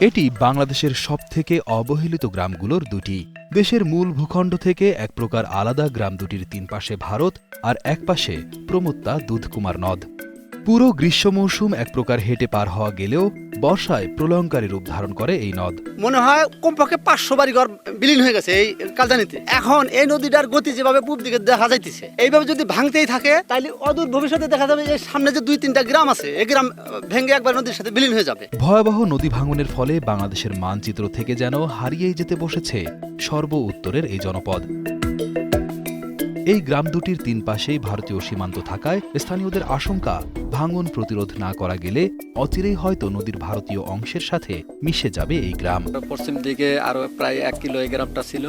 এটি বাংলাদেশের সবথেকে অবহেলিত গ্রামগুলোর দুটি। দেশের মূল ভূখণ্ড থেকে এক প্রকার আলাদা গ্রাম দুটির তিন পাশে ভারত আর এক পাশে প্রমত্তা দুধকুমার নদ। পুরো গ্রীষ্ম মৌসুম এক প্রকার হেঁটে পার হওয়া গেলেও বর্ষায় প্রলয়ঙ্কারী রূপ ধারণ করে এই নদ। মনে হয় কমপক্ষে পাঁচশো বাড়ি ঘর বিলীন হয়ে গেছে এই কালজানিতে। এখন এই নদীটার গতি যেভাবে পূব দিকে দেখা যাইতেছে এইভাবে যদি ভাঙতেই থাকে তাহলে অদূর ভবিষ্যতে দেখা যাবে যে সামনে যে দুই তিনটা গ্রাম আছে এই গ্রাম ভেঙে একবার নদীর সাথে বিলীন হয়ে যাবে। ভয়াবহ নদী ভাঙনের ফলে বাংলাদেশের মানচিত্র থেকে যেন হারিয়েই যেতে বসেছে সর্ব উত্তরের এই জনপদ। এই গ্রাম দুটির তিন পাশেই ভারতীয় সীমান্ত থাকায় স্থানীয়দের আশঙ্কা, ভাঙন প্রতিরোধ না করা গেলে অচিরেই হয়তো নদীর ভারতীয় অংশের সাথে মিশে যাবে এই গ্রাম। পশ্চিম দিকে আরও প্রায় এক কিলো এই গ্রামটা ছিল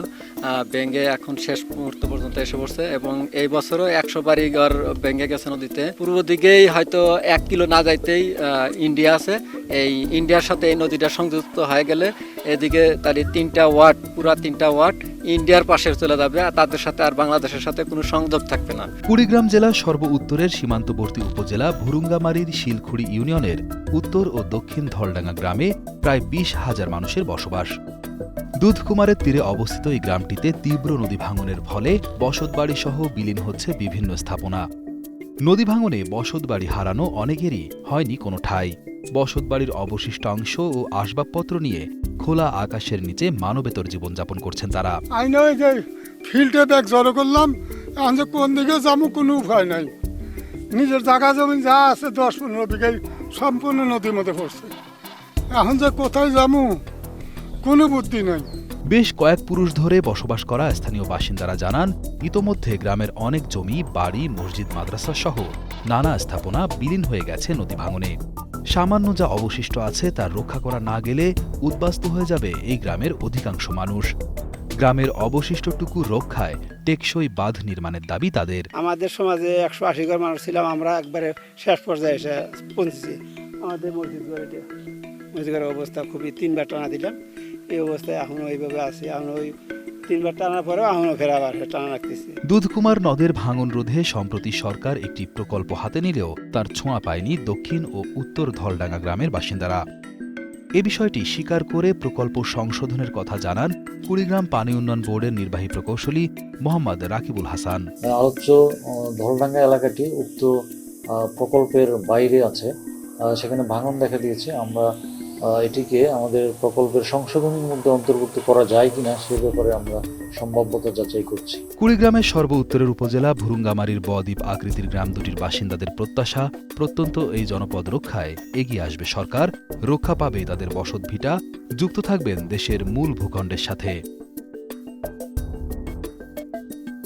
ভেঙে এখন শেষ মুহূর্ত পর্যন্ত এসে পড়ছে এবং এই বছরও একশো বাড়ি ঘর ভেঙে গেছে নদীতে। পূর্ব দিকেই হয়তো এক কিলো না যাইতেই ইন্ডিয়া আছে। এই ইন্ডিয়ার সাথে এই নদীটা সংযুক্ত হয়ে গেলে এদিকে তাহলে তিনটা ওয়ার্ড, পুরা তিনটা ওয়ার্ড ইন্ডিয়ার পাশে চলে যাবে আর তাদের সাথে আর বাংলাদেশের সাথে কোনো সংযোগ থাকবে না। কুড়িগ্রাম জেলার সর্ব উত্তরের সীমান্তবর্তী উপজেলা ভুরুঙ্গামারির শিলখুড়ি ইউনিয়নের উত্তর ও দক্ষিণ ধলডাঙ্গা গ্রামে প্রায় বিশ হাজার মানুষের বসবাস। দুধকুমারের তীরে অবস্থিত এই গ্রামটিতে তীব্র নদী ভাঙনের ফলে বসতবাড়ি সহ বিলীন হচ্ছে বিভিন্ন স্থাপনা। নদী ভাঙনে বসতবাড়ি হারানো অনেকেরই হয়নি কোনো ঠাঁই। বসতবাড়ির অবশিষ্ট অংশ ও আসবাবপত্র নিয়ে খোলা আকাশের নিচে মানবেতর জীবনযাপন করছেন তারা। আইনে যে ফিল্ডে ব্যাগ জড়ো করলাম যে কোন দিকে যাব কোনো উপায় নাই। নিজের জায়গা জমি যা আছে দশ পনেরো বিঘাই সম্পূর্ণ নদীর মধ্যে পড়ছে। এখন যে কোথায় যাব কোনো বুদ্ধি নাই। বেশ কয়েক পুরুষ ধরে বসবাস করা স্থানীয় বাসিন্দারা জানান ইতোমধ্যে গ্রামের অনেক জমি বাড়ি মসজিদ মাদ্রাসা সহ নানা স্থাপনা বিলীন হয়ে গেছে নদী ভাঙনে। সামান্য যা অবশিষ্ট আছে তা রক্ষা করা না গেলে উদ্বাস্তু হয়ে যাবে এই গ্রামের অধিকাংশ মানুষ। গ্রামের অবশিষ্টটুকু রক্ষায় টেকসই বাঁধ নির্মাণের দাবি তাদের। আমাদের সমাজে একশো আশি ঘর মানুষ ছিলাম, আমরা একবারে শেষ পর্যায়ে এসে পৌঁছেছি। আমাদের মসজিদ ঘরটা মসজিদ ঘরের অবস্থা খুবই তিনবার টানা দিলাম। এই অবস্থায় এখনও ওইভাবে আছি। এখন ওই তিনবার টানার পরেও এখনও ফের আবার টানা রাখতেছি। দুধকুমার নদের ভাঙন রোধে সম্প্রতি সরকার একটি প্রকল্প হাতে নিলেও তার ছোঁয়া পায়নি দক্ষিণ ও উত্তর ধলডাঙ্গা গ্রামের বাসিন্দারা। এ বিষয়টি স্বীকার করে প্রকল্প সংশোধনের কথা জানান কুড়িগ্রাম পানি উন্নয়ন বোর্ডের নির্বাহী প্রকৌশলী মোহাম্মদ রাকিবুল হাসান। আলোচ্য ধলডাঙ্গা এলাকাটি উক্ত প্রকল্পের বাইরে আছে। সেখানে ভাঙন দেখা দিয়েছে। আমরা এটিকে আমাদের প্রকল্পের সংশোধনের মধ্যে অন্তর্ভুক্ত করা যায় কিনা সে ব্যাপারে আমরা সম্ভাব্যতা যাচাই করছি। কুড়িগ্রামের সর্ব উত্তরের উপজেলা ভুরুঙ্গামারির বদ্বীপ আকৃতির গ্রাম দুটির বাসিন্দাদের প্রত্যাশা প্রত্যন্ত এই জনপদ রক্ষায় এগিয়ে আসবে সরকার, রক্ষা পাবে তাদের বসতভিটা যুক্ত থাকবেন দেশের মূল ভূখণ্ডের সাথে।